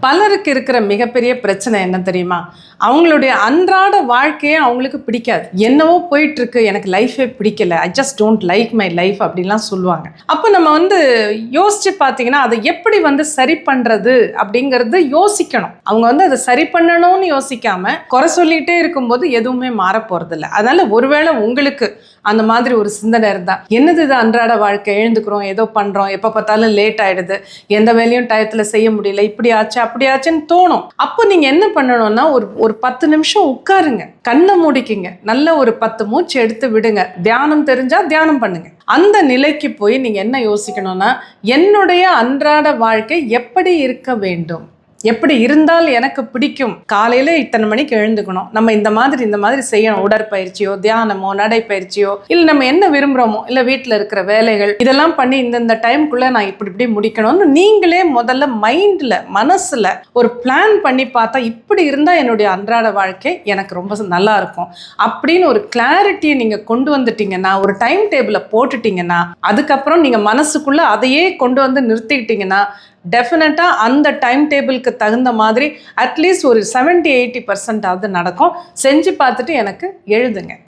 பலருக்கு இருக்கிற மிகப்பெரிய பிரச்சனை என்ன தெரியுமா? அவங்களுடைய அன்றாட வாழ்க்கையே அவங்களுக்கு பிடிக்காது. என்னவோ போயிட்டு இருக்கு எனக்கு லைஃபே பிடிக்கல. I just don't like my life அப்படின்லாம் சொல்லுவாங்க. அப்போ நம்ம வந்து யோசிச்சு பார்த்தீங்கன்னா அதை எப்படி வந்து சரி பண்றது அப்படிங்கிறது யோசிக்கணும். அவங்க வந்து அதை சரி பண்ணணும்னு யோசிக்காம குறை சொல்லிட்டே இருக்கும்போது எதுவுமே மாற போறதில்ல. அதனால ஒருவேளை உங்களுக்கு அந்த மாதிரி ஒரு சிந்தனை இருந்தால் என்னது இது அன்றாட வாழ்க்கை? எழுந்துக்கிறோம் ஏதோ பண்ணுறோம் எப்போ பார்த்தாலும் லேட் ஆயிடுது. எந்த வேலையும் டயத்தில் செய்ய முடியல. இப்படி ஆச்சு அப்படியாச்சுன்னு தோணும். அப்போ நீங்க என்ன பண்ணணும்னா ஒரு ஒரு பத்து நிமிஷம் உட்காருங்க. கண்ணை மூடிக்கிங்க. நல்ல ஒரு பத்து மூச்சு எடுத்து விடுங்க. தியானம் தெரிஞ்சா தியானம் பண்ணுங்க. அந்த நிலைக்கு போய் நீங்க என்ன யோசிக்கணும்னா என்னுடைய அன்றாட வாழ்க்கை எப்படி இருக்க வேண்டும்? எப்படி இருந்தால் எனக்கு பிடிக்கும். காலையில இத்தனை மணிக்கு எழுந்துக்கணும். நம்ம இந்த மாதிரி இந்த மாதிரி செய்யணும். உடற்பயிற்சியோ தியானமோ நடைப்பயிற்சியோ இல்லை நம்ம என்ன விரும்புகிறோமோ இல்லை வீட்டில் இருக்கிற வேலைகள் இதெல்லாம் பண்ணி இந்தந்த டைம்குள்ளே நான் இப்படி இப்படி முடிக்கணும்னு நீங்களே முதல்ல மைண்டில் மனசில் ஒரு பிளான் பண்ணி பார்த்தா இப்படி இருந்தால் என்னுடைய அன்றாட வாழ்க்கை எனக்கு ரொம்ப நல்லா இருக்கும். அப்படின்னு ஒரு கிளாரிட்டியை நீங்கள் கொண்டு வந்துட்டீங்கன்னா ஒரு டைம் டேபிளை போட்டுட்டீங்கன்னா அதுக்கப்புறம் நீங்கள் மனசுக்குள்ளே அதையே கொண்டு வந்து நிறுத்திக்கிட்டீங்கன்னா டெஃபினட்டாக அந்த டைம் டேபிளுக்கு தகுந்த மாதிரி அட்லீஸ்ட் ஒரு செவன்ட்டி எயிட்டி பர்சன்டாவது நடக்கும். செஞ்சு பார்த்துட்டு எனக்கு எழுதுங்க.